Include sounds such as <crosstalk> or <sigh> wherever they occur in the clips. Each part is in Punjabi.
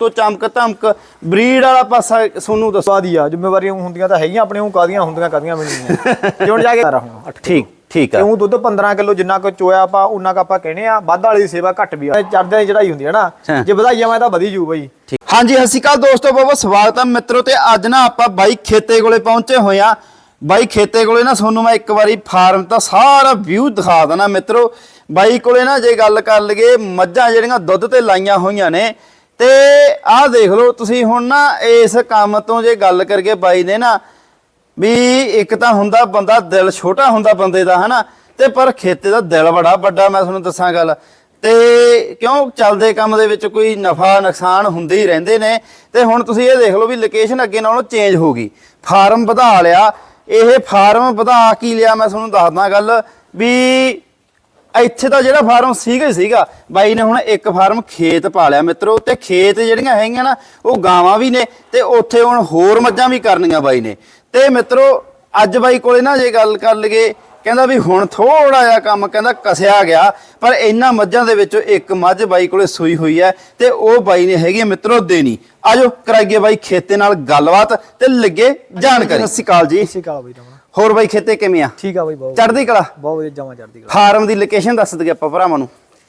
ਤੋਂ ਚਮਕ ਧਮਕ ਬਰੀਡ ਵਾਲਾ ਪਾਸਾ ਤੁਹਾਨੂੰ ਦੱਸੋ। ਸਵਾਦੀ ਆ ਜ਼ਿੰਮੇਵਾਰੀਆਂ ਹੁੰਦੀਆਂ ਤਾਂ ਹੈਗੀਆਂ ਆਪਣੇ ਉਹ ਕਾਦੀਆਂ ਹੁੰਦੀਆਂ ਕਾਦੀਆਂ ਮਿਲਣੀਆਂ <laughs> ਜੇ ਹੁਣ ਜਾ ਕੇ ਠੀਕ ਠੀਕ ਆ। ਕਿਉਂ ਦੁੱਧ 15 ਕਿਲੋ ਜਿੰਨਾ ਕੋ ਚੋਇਆ ਆਪਾਂ ਉਹਨਾਂ ਕ ਆਪਾਂ ਕਹਿੰਦੇ ਆ ਵੱਧ ਵਾਲੀ ਸੇਵਾ ਘੱਟ ਵੀ ਆ। ਚੜਦਿਆਂ ਦੀ ਚੜਾਈ ਹੁੰਦੀ ਹੈ ਹਾਂ। ਨਾ ਜੇ ਵਧਾਈਆਂ ਮੈਂ ਤਾਂ ਵਧੀ ਜੂ ਬਈ। ਹਾਂਜੀ ਸਤਿ ਸ਼੍ਰੀ ਅਕਾਲ ਦੋਸਤੋ ਬਹੁਤ ਸਵਾਗਤ ਹੈ ਮਿੱਤਰੋ ਤੇ ਅੱਜ ਨਾ ਆਪਾਂ ਬਾਈ ਖੇਤੇ ਕੋਲੇ ਪਹੁੰਚੇ ਹੋਏ ਆ। ਬਾਈ ਖੇਤੇ ਕੋਲੇ ਨਾ ਤੁਹਾਨੂੰ ਮੈਂ ਇੱਕ ਵਾਰੀ ਫਾਰਮ ਦਾ ਸਾਰਾ ਵਿਊ ਦਿਖਾ ਦਣਾ ਮਿੱਤਰੋ। ਬਾਈ ਕੋਲੇ ਨਾ ਜੇ ਗੱਲ ਕਰ ਲਈਏ ਮੱਝਾਂ ਜਿਹੜੀਆਂ ਦੁੱਧ ਤੇ ਲਾਈਆਂ ਹੋਈਆਂ ਨੇ ਤੇ ਆਹ ਦੇਖ ਲਓ, ਤੁਸੀਂ ਹੁਣ ਨਾ ਇਸ ਕੰਮ ਤੋਂ ਜੇ ਗੱਲ ਕਰਕੇ ਬਾਈ ਨੇ ਨਾ, ਵੀ ਇੱਕ ਤਾਂ ਹੁੰਦਾ ਬੰਦਾ ਦਿਲ ਛੋਟਾ ਹੁੰਦਾ ਬੰਦੇ ਦਾ, ਹਨਾ? ਤੇ ਪਰ ਖੇਤੇ ਦਾ ਦਿਲ ਬੜਾ ਵੱਡਾ, ਮੈਂ ਤੁਹਾਨੂੰ ਦੱਸਾਂ ਗੱਲ। ਤੇ ਕਿਉਂ ਚੱਲਦੇ ਕੰਮ ਦੇ ਵਿੱਚ ਕੋਈ ਨਫਾ ਨੁਕਸਾਨ ਹੁੰਦੇ ਹੀ ਰਹਿੰਦੇ ਨੇ? ਤੇ ਹੁਣ ਤੁਸੀਂ ਇਹ ਦੇਖ ਲਓ ਵੀ ਲੋਕੇਸ਼ਨ ਅੱਗੇ ਨਾਲੋਂ ਚੇਂਜ ਹੋ ਗਈ। ਫਾਰਮ ਵਧਾ ਲਿਆ। ਇਹ ਫਾਰਮ ਵਧਾ ਕੀ ਲਿਆ? ਮੈਂ ਤੁਹਾਨੂੰ ਦੱਸਦਾ ਗੱਲ ਵੀ ਇੱਥੇ ਤਾਂ ਜਿਹੜਾ ਫਾਰਮ ਸੀਗਾ ਹੀ ਸੀਗਾ। ਬਾਈ ਨੇ ਹੁਣ ਇੱਕ ਫਾਰਮ ਖੇਤ ਪਾ ਲਿਆ ਮਿੱਤਰੋ, ਤੇ ਖੇਤ ਜਿਹੜੀਆਂ ਹੈਗੀਆਂ ਨਾ, ਉਹ ਗਾਵਾਂ ਵੀ ਨੇ, ਤੇ ਉੱਥੇ ਹੁਣ ਹੋਰ ਮੱਝਾਂ ਵੀ ਕਰਨੀਆਂ ਬਾਈ ਨੇ। ਤੇ ਮਿੱਤਰੋ, ਅੱਜ ਬਾਈ ਕੋਲੇ ਨਾ ਜੇ ਗੱਲ ਕਰ ਲਈਏ ਕਹਿੰਦਾ ਵੀ ਹੁਣ ਥੋੜਾ ਜਿਹਾ ਕੰਮ ਕਹਿੰਦਾ ਕਸਿਆ ਗਿਆ ਪਰ ਇਹਨਾਂ ਮੱਝਾਂ ਦੇ ਵਿੱਚੋਂ ਇੱਕ ਮੱਝ ਬਾਈ ਕੋਲੇ ਸੂਈ ਹੋਈ ਹੈ ਤੇ ਉਹ ਬਾਈ ਨੇ ਹੈਗੀ ਮਿੱਤਰੋ ਦੇਣੀ। ਆਜੋ ਕਰਾਈਏ ਬਾਈ ਖੇਤੇ ਨਾਲ ਗੱਲਬਾਤ ਤੇ ਲੱਗੇ ਜਾਣਕਾਰੀ। ਸਤਿ ਸ਼੍ਰੀ ਅਕਾਲ ਜੀ। ਬਈ ਰਮਣਾ ਹੋਰ ਬਾਈ ਖੇਤੇ ਕਿਵੇਂ ਆ? ਠੀਕ ਆ ਬਈ ਬਹੁਤ ਚੜ੍ਹਦੀ ਕਲਾ? ਬਹੁਤ ਵਧੀਆ ਜਮਾ ਚੜਦੀ ਕਲਾ। ਫਾਰਮ ਦੀ ਲੋਕੇਸ਼ਨ ਦੱਸ ਦਈਏ ਆਪਾਂ ਭਰਾਵਾਂ ਨੂੰ।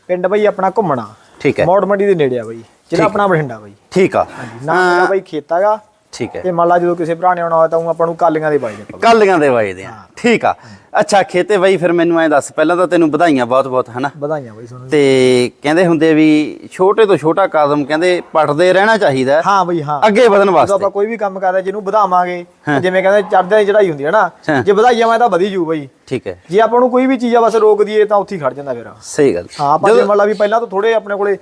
ਪਿੰਡ ਬਈ ਆਪਣਾ ਘੁੰਮਣਾ। ਠੀਕ ਹੈ। ਮੋੜ ਮੰਡੀ ਦੇ ਨੇੜੇ ਆ ਬਈ ਜਿਹੜਾ ਆਪਣਾ ਬਠਿੰਡਾ ਬਈ। ਠੀਕ ਆ। ਨਾ ਮੇਰਾ ਬਈ ਖੇਤਾਗਾ। ਠੀਕ ਹੈ। ਤੇ ਮੰਨ ਲਾ ਜਦੋਂ ਕਿਸੇ ਭਰਾ ਨੇ ਆਉਣਾ ਹੋਇਆ ਤਾਂ ਉਹ ਆਪਾਂ ਨੂੰ ਕਾਲੀਆਂ ਦੇ ਬਾਈ ਦੇ ਪਾ ਕਾਲੀਆਂ ਦੇ ਵਜਦੇ ਆ। ਠੀਕ ਆ। ਅੱਛਾ ਖੇਤੇ ਬਾਈ ਫਿਰ ਮੈਨੂੰ ਐ ਦੱਸ ਪਹਿਲਾਂ ਤਾਂ ਤੈਨੂੰ ਵਧਾਈਆਂ ਬਹੁਤ ਬਹੁਤ ਹਨਾ? ਵਧਾਈਆਂ ਬਈ ਤੁਹਾਨੂੰ ਤੇ ਕਹਿੰਦੇ ਹੁੰਦੇ ਵੀ ਛੋਟੇ ਤੋਂ ਛੋਟਾ ਕਦਮ ਕਹਿੰਦੇ ਪੜਦੇ ਰਹਿਣਾ ਚਾਹੀਦਾ ਹੈ, ਬਈ ਹਾਂ। ਅੱਗੇ ਵਧਣ ਵਾਸਤੇ। ਆਪਾਂ ਕੋਈ ਵੀ ਕੰਮ ਕਰਦੇ ਜਿਹਨੂੰ ਵਧਾਵਾਂਗੇ ਜਿਵੇਂ ਕਹਿੰਦੇ ਚੜਦਿਆਂ ਦੀ ਚੜਾਈ ਹੁੰਦੀ ਹੈ ਨਾ। ਜੇ ਵਧਾਈਆਂ ਮੈਂ ਤਾਂ ਵਧੀ ਜੂ ਬਈ। ਠੀਕ ਹੈ। ਜੇ ਆਪਾਂ ਨੂੰ ਕੋਈ ਵੀ ਚੀਜ਼ ਆ ਬਸ ਰੋਕ ਦਈਏ ਤਾਂ ਉੱਥੇ ਖੜ ਜਾਂਦਾ ਫਿਰ। ਸਹੀ ਗੱਲ। ਹਾਂ ਆਪਾਂ ਜੇ ਮੰਨ ਲਾ ਵੀ ਪਹਿਲਾਂ ਤਾਂ ਥੋੜੇ ਆਪਣੇ ਕੋਲੇ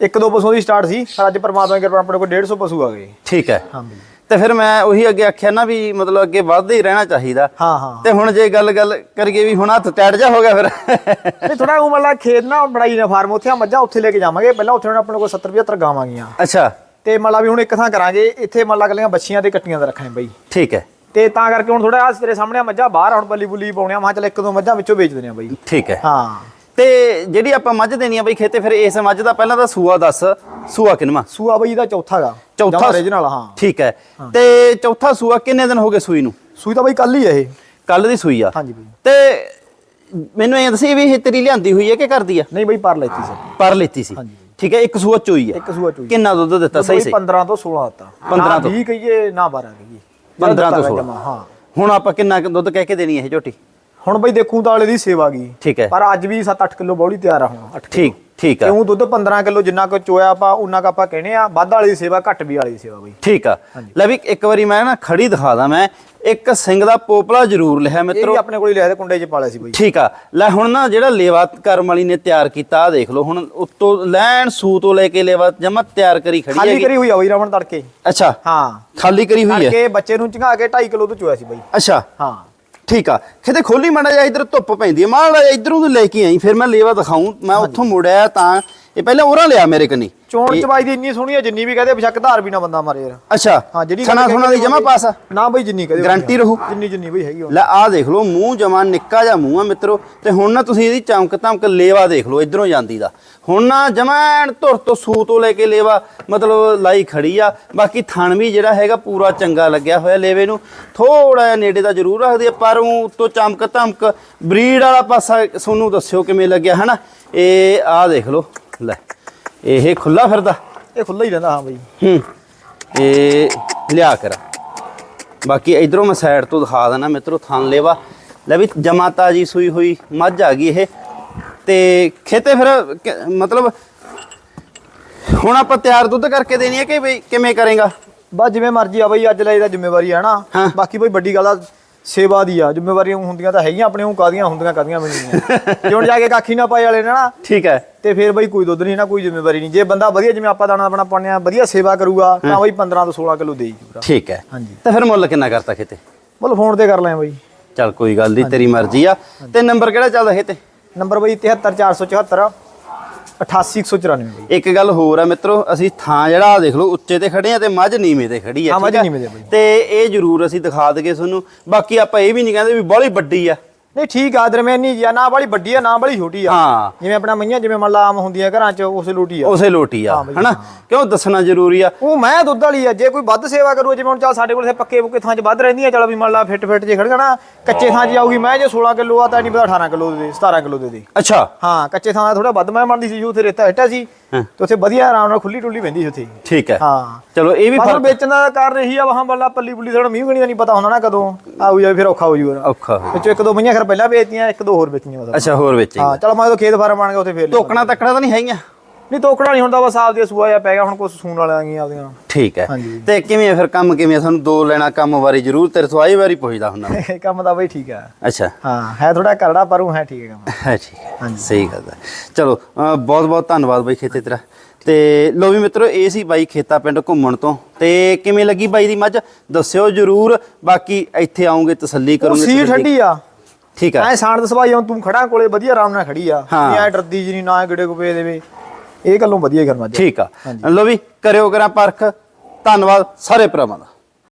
ਇੱਕ ਦੋ ਪਸ਼ੂਆਂ ਦੀ ਸਟਾਰਟ ਸੀ ਪਰ ਅੱਜ ਪਰਮਾਤਮਾ ਦੀ ਕਿਰਪਾ ਆਪਣੇ ਕੋਲ 150 ਪਸ਼ੂ ਆ ਗਏ। ਠੀਕ ਹੈ। ਹਾਂ ਬਈ। ਤੇ ਫਿਰ ਮੈਂ ਉਹੀ ਅੱਗੇ ਆਖਿਆ ਨਾ ਵੀ ਮਤਲਬ ਅੱਗੇ ਵੱਧਦੇ ਹੀ ਰਹਿਣਾ ਚਾਹੀਦਾ। ਹਾਂ ਹਾਂ। ਤੇ ਹੁਣ ਜੇ ਗੱਲ ਗੱਲ ਕਰੀਏ ਵੀ ਹੁਣ ਹੱਥ ਟੈਟ ਜਾ ਹੋ ਗਿਆ ਫਿਰ। ਨਹੀਂ ਥੋੜਾ ਉਹ ਮੰਨ ਲਾ ਖੇਤ ਨਾ ਬਣਾਈ ਨਾ ਫਾਰਮ ਉੱਥੇ ਆ ਮੱਝਾਂ ਉੱਥੇ ਲੈ ਕੇ ਜਾਵਾਂਗੇ। ਪਹਿਲਾਂ ਉੱਥੇ ਹੁਣ ਆਪਣੇ ਕੋਲ 70 75 ਗਾਵਾਂ ਗੀਆਂ ਅੱਛਾ। ਤੇ ਮੰਨ ਲਾ ਵੀ ਹੁਣ ਇੱਕ ਥਾਂ ਕਰਾਂਗੇ ਇੱਥੇ ਮੰਨ ਲਾ ਕੱਲੀਆਂ ਬੱਚੀਆਂ ਤੇ ਕੱਟੀਆਂ ਦਾ ਰੱਖਣੇ ਬਈ। ਠੀਕ ਹੈ। ਤੇ ਤਾਂ ਕਰਕੇ ਹੁਣ ਥੋੜਾ ਆ ਤੇਰੇ ਸਾਹਮਣੇ ਮੱਝਾਂ ਬਾਹਰ ਹੁਣ ਬੱਲੀ ਬੁੱਲੀ ਪਾਉਣੇ ਆ ਮੈਂ ਚੱਲ ਇੱਕ ਦੋ ਮੱਝਾਂ ਵਿੱਚੋਂ ਵੇਚ ਦਿੰਦੇ ਆ ਬਈ। ਠੀਕ ਹੈ। ਹਾਂ। ਤੇ ਜਿਹੜੀ ਆਪਾਂ ਮੱਝ ਦੇਣੀ ਆ ਬਈ ਖੇਤੇ ਫਿਰ ਇਸ ਮੱਝ ਦਾ ਪਹਿਲਾਂ ਤਾਂ ਸੂਆ ਦੱਸ ਸੂਆ ਕਿਨਵਾ? ਸੂਆ ਬਈ ਇਹਦਾ ਚੌਥਾ ਗਾ ਚੌਥਾ ਓਰੀਜਨਲ ਹਾਂ। ਠੀਕ ਹੈ। ਤੇ ਚੌਥਾ ਸੂਆ ਕਿੰਨੇ ਦਿਨ ਹੋ ਗਏ ਸੂਈ ਨੂੰ? ਸੂਈ ਤਾਂ ਬਈ ਕੱਲ ਹੀ ਇਹ। ਕੱਲ ਦੀ ਸੂਈ ਆ। ਹਾਂਜੀ ਬਈ। ਤੇ ਮੈਨੂੰ ਇਹ ਦੱਸੀ ਵੀ ਇਹ ਤੇਰੀ ਲਿਆਂਦੀ ਹੋਈ ਹੈ ਕਿ ਕਰਦੀ ਆ? ਨਹੀਂ ਬਈ ਪਰ ਲੈਤੀ ਸੀ। ਪਰ ਲੈਤੀ ਸੀ। ਹਾਂਜੀ। ਠੀਕ ਹੈ ਇੱਕ ਸੂਆ ਚੋਈ ਆ। ਇੱਕ ਸੂਆ ਚੋਈ। ਕਿੰਨਾ ਦੁੱਧ ਦਿੱਤਾ? ਸਹੀ ਸਹੀ। 15 ਤੋਂ 16 ਦਿੱਤਾ। 15 ਤੋਂ। 20 ਕਹੀਏ ਨਾ 12 ਕਹੀਏ। 15 ਤੋਂ 16 ਜਮਾਂ, ਹਾਂ। ਹੁਣ ਆਪਾਂ ਕਿੰਨਾ ਦੁੱਧ ਕਹਿ ਕੇ ਦੇਣੀ ਹੈ ਇਹ ਝੋਟੀ? ਹੁਣ ਬਈ ਦੇਖੂ ਤਾਂ ਵਾਲੇ ਦੀ ਸੇਵਾ ਗਈ ਠੀਕ ਹੈ। ਪਰ ਅੱਜ ਵੀ 7-8 ਕਿਲੋ ਬੌਲੀ ਤਿਆਰ ਆ ਹੁਣ। 8 ਠੀਕ ਠੀਕ ਆ। ਕਿਉਂ ਦੁੱਧ 15 ਕਿਲੋ ਜਿੰਨਾ ਕੋ ਚੋਇਆ ਆਪਾਂ ਉਹਨਾਂ ਕ ਆਪਾਂ ਕਹਿੰਦੇ ਆ ਵੱਧ ਵਾਲੀ ਦੀ ਸੇਵਾ ਘੱਟ ਵੀ ਵਾਲੀ ਦੀ ਸੇਵਾ ਬਈ। ਠੀਕ ਆ। ਲੈ ਵੀ ਇੱਕ ਵਾਰੀ ਮੈਂ ਨਾ ਖੜੀ ਦਿਖਾ ਦਾਂ ਮੈਂ ਇੱਕ ਸਿੰਘ ਦਾ ਪੋਪਲਾ ਜ਼ਰੂਰ ਲਿਆ ਇਹ ਮਿੱਤਰੋ। ਵੀ ਆਪਣੇ ਕੋਲ ਹੀ ਲਿਆ ਤੇ ਕੁੰਡੇ 'ਚ ਪਾਲਿਆ ਸੀ ਬਈ। ਠੀਕ ਆ। ਲੈ ਹੁਣ ਨਾ ਜਿਹੜਾ ਲੇਵਾ ਕਰਮ ਵਾਲੀ ਨੇ ਤਿਆਰ ਕੀਤਾ ਆ ਦੇਖ ਲਓ ਹੁਣ ਉੱਤੋਂ ਲੈਣ ਸੂ ਤੋਂ ਲੈ ਕੇ ਲੇਵਾ ਜਮਾ ਤਿਆਰ ਕਰੀ ਖੜੀ ਖਾਲੀ ਹੈਗੀ। ਕਰੀ ਹੋਈ ਆ ਬਈ ਰਮਣ ਤੜਕੇ। ਅੱਛਾ। ਹਾਂ। ਖਾਲੀ ਕਰੀ ਹੋਈ ਹੈ ਤੜਕੇ ਬੱਚੇ ਨੂੰ ਚੰਗਾ ਕੇ 2.5 ਕਿਲੋ ਤੋਂ ਚੋਇਆ ਸੀ ਬਈ। ਅੱਛਾ। ਹਾਂ। ਠੀਕ ਆ ਕਿਤੇ ਖੋਲੀ ਮਾੜਾ ਜਿਹਾ ਇਧਰ ਧੁੱਪ ਪੈਂਦੀ ਹੈ ਮਾੜਾ ਜਿਹਾ ਇਧਰੋਂ ਤੋਂ ਲੈ ਕੇ ਆਈ ਫਿਰ ਮੈਂ ਲੇਵਾ ਦਿਖਾਉਂ ਮੈਂ ਉੱਥੋਂ ਮੁੜਿਆ ਤਾਂ ਇਹ ਪਹਿਲਾਂ ਉਰਾਂ ਲਿਆ ਮੇਰੇ ਕਨੀ। ਚੋਣ ਚਵਾਈ ਦੀ ਇੰਨੀ ਸੋਹਣੀ ਆ ਜਿੰਨੀ ਵੀ ਕਹਦੇ ਬਸ਼ੱਕ ਧਾਰ ਵੀ ਨਾ ਬੰਦਾ ਮਾਰੇ ਯਾਰ। ਅੱਛਾ ਹਾਂ ਜਿਹੜੀ ਗੱਲ ਖੁਣਾ ਦੀ ਜਮਾ ਪਾਸ ਆ? ਨਾ ਬਈ ਜਿੰਨੀ ਕਹਦੇ ਗਾਰੰਟੀ ਰਹੂ। ਜਿੰਨੀ ਜਿੰਨੀ ਬਈ ਹੈਗੀ ਲੈ ਆਹ ਦੇਖ ਲਓ ਮੂੰਹ ਜਮਾ ਨਿੱਕਾ ਜਿਹਾ ਮੂੰਹ ਆ ਮਿੱਤਰੋ ਤੇ ਹੁਣ ਨਾ ਤੁਸੀਂ ਇਹਦੀ ਚਮਕ ਧਮਕ ਲੇਵਾ ਦੇਖ ਲਓ ਇਧਰੋਂ ਜਾਂਦੀ ਦਾ। ਹੁਣ ਨਾ ਜਮੈਣ ਧੁਰ ਤੋਂ ਸੂ ਤੋਂ ਲੈ ਕੇ ਲੇਵਾ ਮਤਲਬ ਲਾਈ ਖੜੀ ਆ ਬਾਕੀ ਥਣ ਵੀ ਜਿਹੜਾ ਹੈਗਾ ਪੂਰਾ ਚੰਗਾ ਲੱਗਿਆ ਹੋਇਆ ਲੇਵੇ ਨੂੰ। ਥੋੜਾ ਜਿਹਾ ਨੇੜੇ ਦਾ ਜ਼ਰੂਰ ਰੱਖਦੀ ਆ ਪਰ ਉਹ ਉੱਤੋਂ ਚਮਕ ਧਮਕ ਬਰੀਡ ਵਾਲਾ ਪਾਸਾ ਤੁਹਾਨੂੰ ਦੱਸਿਓ ਕਿਵੇਂ ਲੱਗਿਆ ਹਨਾ? ਇਹ ਆਹ ਦੇਖ ਲਓ ਲੈ। ਇਹ ਖੁੱਲਾ ਫਿਰਦਾ? ਇਹ ਖੁੱਲਾ ਹੀ ਰਹਿੰਦਾ ਹਾਂ ਬਈ। ਹੂੰ ਇਹ ਲਿਆ ਕਰ। ਬਾਕੀ ਇਧਰੋਂ ਮੈਂ ਸਾਈਡ ਤੋਂ ਦਿਖਾ ਦੇਣਾ ਮਿੱਤਰੋ ਥਣ ਲੇਵਾ। ਲੈ ਵੀ ਜਮਾਤਾ ਜੀ ਸੂਈ ਹੋਈ ਮੱਝ ਆ ਗਈ ਇਹ। ਤੇ ਖੇਤੇ ਫਿਰ ਮਤਲਬ ਹੁਣ ਆਪਾਂ ਤਿਆਰ ਦੁੱਧ ਕਰਕੇ ਦੇਣੀ ਹੈ ਕਿ ਵੀ ਕਿਵੇਂ ਕਰੇਗਾ? ਬਸ ਜਿਵੇਂ ਮਰਜ਼ੀ ਆ ਬਈ ਅੱਜ ਲੈ ਇਹਦਾ ਜ਼ਿੰਮੇਵਾਰੀ ਹੈ ਨਾ। ਬਾਕੀ ਬਈ ਵੱਡੀ ਗੱਲ ਆ ਸੇਵਾ ਦੀ ਆ ਜ਼ਿੰਮੇਵਾਰੀਆਂ ਹੁੰਦੀਆਂ ਤਾਂ ਹੈਗੀਆਂ ਆਪਣੇ ਉਹ ਕਾਦੀਆਂ ਹੁੰਦੀਆਂ ਕਾਦੀਆਂ ਮਿਲਣੀਆਂ ਜੇ ਹੁਣ ਜਾ ਕੇ ਕਾਖੀ ਨਾ ਪਾਏ ਵਾਲੇ ਨੇ ਨਾ ਠੀਕ ਹੈ। ਤੇ ਫਿਰ ਬਈ ਕੋਈ ਦੁੱਧ ਨਹੀਂ ਨਾ ਕੋਈ ਜ਼ਿੰਮੇਵਾਰੀ ਨਹੀਂ। ਜੇ ਬੰਦਾ ਵਧੀਆ ਜਿਵੇਂ ਆਪਾਂ ਦਾਣਾ ਆਪਣਾ ਪਾਉਂਦੇ ਆ ਵਧੀਆ ਸੇਵਾ ਕਰੂਗਾ ਤਾਂ ਬਈ 15 ਤੋਂ 16 ਕਿਲੋ ਦੇਈ ਜੂਗਾ। ਠੀਕ ਹੈ। ਹਾਂਜੀ। ਤੇ ਫਿਰ ਮੁੱਲ ਕਿੰਨਾ ਕਰਤਾ ਖੇਤੇ? ਬੋਲ ਫੋਨ ਤੇ ਕਰ ਲੈ ਬਈ। ਚੱਲ ਕੋਈ ਗੱਲ ਨਹੀਂ ਤੇਰੀ ਮਰਜ਼ੀ ਆ। ਤੇ ਨੰਬਰ ਕਿਹੜਾ ਚੱਲਦਾ ਖੇਤੇ? ਨੰਬਰ ਬਈ 73474 88194 ਬਈ ਇੱਕ ਗੱਲ ਹੋਰ ਆ ਮਿੱਤਰੋ ਅਸੀਂ ਥਾਂ ਜਿਹੜਾ ਦੇਖ ਲਓ ਉੱਚੇ ਤੇ ਖੜੇ ਆ ਤੇ ਮੱਝ ਨੀਵੇਂ ਤੇ ਖੜੀ ਆ ਹਾਂ, ਮੱਝ ਠੀਕ ਆ? ਨੀਵੇਂ ਤੇ ਬਈ। ਤੇ ਇਹ ਜ਼ਰੂਰ ਅਸੀਂ ਦਿਖਾ ਦਗੇ ਤੁਹਾਨੂੰ ਬਾਕੀ ਆਪਾਂ ਇਹ ਵੀ ਨਹੀਂ ਕਹਿੰਦੇ ਵੀ ਬਾਹਲੀ ਵੱਡੀ ਆ ਨਹੀਂ ਠੀਕ ਆ ਦਰਮਿਆਨੀ ਜੀ ਆ ਨਾ ਵਾਲੀ ਵੱਡੀ ਆ ਨਾ ਵਾਲੀ ਛੋਟੀ ਆ। ਹਾਂ। ਜਿਵੇਂ ਆਪਣਾ ਮਈਆਂ ਜਿਵੇਂ ਮੰਨ ਲਾ ਆਮ ਹੁੰਦੀਆਂ ਘਰਾਂ 'ਚ ਉਸੇ ਲੋਟੀ ਆ। ਉਸੇ ਲੋਟੀ ਆ ਹਨਾ? ਕਿਉਂ ਦੱਸਣਾ ਜ਼ਰੂਰੀ ਆ? ਉਹ ਮੈਂ ਦੁੱਧ ਵਾਲੀ ਆ ਜੇ ਕੋਈ ਵੱਧ ਸੇਵਾ ਕਰੂ ਜਿਵੇਂ ਹੁਣ ਚੱਲ ਸਾਡੇ ਕੋਲ ਇੱਥੇ ਪੱਕੇ ਪੁੱਕੇ ਥਾਂ 'ਚ ਵੱਧ ਰਹਿੰਦੀਆਂ ਚਲ ਵੀ ਮੰਨ ਲਾ ਫਿੱਟ ਫਿੱਟ ਜੇ ਖੜ ਜਾਣਾ ਕੱਚੇ ਥਾਂ 'ਚ ਜਾਊਗੀ ਮੈਂ ਜੇ 16 ਕਿਲੋ ਆ ਤਾਂ ਨਹੀਂ ਪਤਾ 18 ਕਿਲੋ ਦੇ ਦੇ 17 ਕਿਲੋ ਦੇ ਦੇ। ਅੱਛਾ। ਹਾਂ ਕੱਚੇ ਥਾਂ ਦਾ ਥੋੜਾ ਵੱਧ ਮੈਂ ਮੰਨਦੀ ਸੀ ਉੱਥੇ ਰੇਤਾ ਹਟਾ ਸੀ। ਤੇ ਉੱਥੇ ਵਧੀਆ ਆਰਾਮ ਨਾਲ ਖੁੱਲੀ ਟੁੱਲੀ ਪੈਂਦੀ ਸੀ ਉੱਥੇ। ਠੀਕ ਹੈ। ਹਾਂ। ਚਲੋ ਇਹ ਵੀ ਫਸਲ ਵੇਚਣ ਦਾ ਕਾਰਨ ਇਹੀ ਆ ਵਾਹਾਂ ਬੱਲਾ ਪੱਲੀ ਪੁੱਲੀ ਥੋੜਾ ਮੀਂਹ ਗਣੀ ਦਾ ਨਹੀਂ ਪਤਾ ਹੁੰਦਾ ਨਾ ਕਦੋਂ ਆਊ ਜਾਵੇ ਫਿਰ ਔਖਾ ਹੋ ਜੂਗਾ ਔਖਾ। ਵਿੱਚੋਂ ਇੱਕ ਦੋ ਮਈਆਂ ਖਰ ਪਹਿਲਾਂ ਵੇਚਤੀਆਂ ਇੱਕ ਦੋ ਹੋਰ ਵੇਚੀਆਂ ਬਸ ਅੱਛਾ ਹੋਰ ਵਿੱਚ ਹਾਂ ਚਲ ਮੈਂ ਤਾਂ ਖੇਤ ਫਾਰਮ ਬਣ ਗਿਆ ਉੱਥੇ ਫੇਰ। ਟੋਕਣਾ ਤੱਕੜਾ ਤਾਂ ਨਹੀਂ ਹੈਗੀਆਂ। ਨਹੀਂ ਤੋਕੜਾ ਨਹੀਂ ਹੁੰਦਾ ਬਸ ਆਪਦੀ ਸੂਆ ਜਾਂ ਪੈ ਗਿਆ ਹੁਣ ਕੁਝ ਸੂਣ ਵਾਲਿਆਂ ਗੀਆਂ ਆਪਦੀਆਂ। ਠੀਕ ਹੈ। ਹਾਂਜੀ। ਤੇ ਕਿਵੇਂ ਫਿਰ ਕੰਮ ਕਿਵੇਂ? ਸਾਨੂੰ ਦੋ ਲੈਣਾ ਕੰਮ ਬਾਰੇ ਜ਼ਰੂਰ ਤੇਰੇ ਤੋਂ ਆਈ ਵਾਰੀ ਪੁੱਛਦਾ ਹੁੰਦਾ <laughs> ਕੰਮ ਤਾਂ ਬਈ ਠੀਕ ਆ। ਅੱਛਾ। ਹਾਂ ਹੈ ਥੋੜਾ ਕਰੜਾ ਪਰ ਉਹ ਹੈ ਠੀਕ ਹੈ ਕੰਮ। <laughs> ਹੈ ਠੀਕ ਹੈ ਸਹੀ ਗੱਲ ਹੈ। ਚਲੋ ਬਹੁਤ ਬਹੁਤ ਧੰਨਵਾਦ ਬਾਈ ਖੇਤੇ ਤੇਰਾ। ਤੇ ਲੋ ਵੀ ਮਿੱਤਰੋ ਇਹ ਸੀ ਬਾਈ ਖੇਤਾ ਪਿੰਡ ਘੁੰਮਣ ਤੋਂ। ਤੇ ਕਿਵੇਂ ਲੱਗੀ ਬਾਈ ਦੀ ਮੱਝ? ਦੱਸਿਓ ਜਰੂਰ। ਬਾਕੀ ਇੱਥੇ ਆਉਂਗੇ ਤਸੱਲੀ ਕਰੋਗੇ ਸੀ ਠੰਡੀ ਆ। ਠੀਕ ਹੈ ਐ ਸਾਣ ਦਸਵਾਈ ਹੁਣ ਤੂੰ ਖੜਾ ਕੋਲੇ ਵਧੀਆ ਆਰਾਮ ਨਾਲ ਖੜੀ ਆ। ਨਹੀਂ ਐ ਡਰਦੀ ਜੀ ਨਹੀਂ ਨਾ ਗਿੜੇ ਕੋ ਪੇ ਦੇਵੇ। ਇਹ ਗੱਲੋਂ ਵਧੀਆ ਕਰਮਾ ਠੀਕ ਆ। ਲੋ ਵੀ ਕਰਿਓ ਕਰਾਂ ਪਰਖ। ਧੰਨਵਾਦ ਸਾਰੇ ਭਰਾਵਾਂ ਦਾ।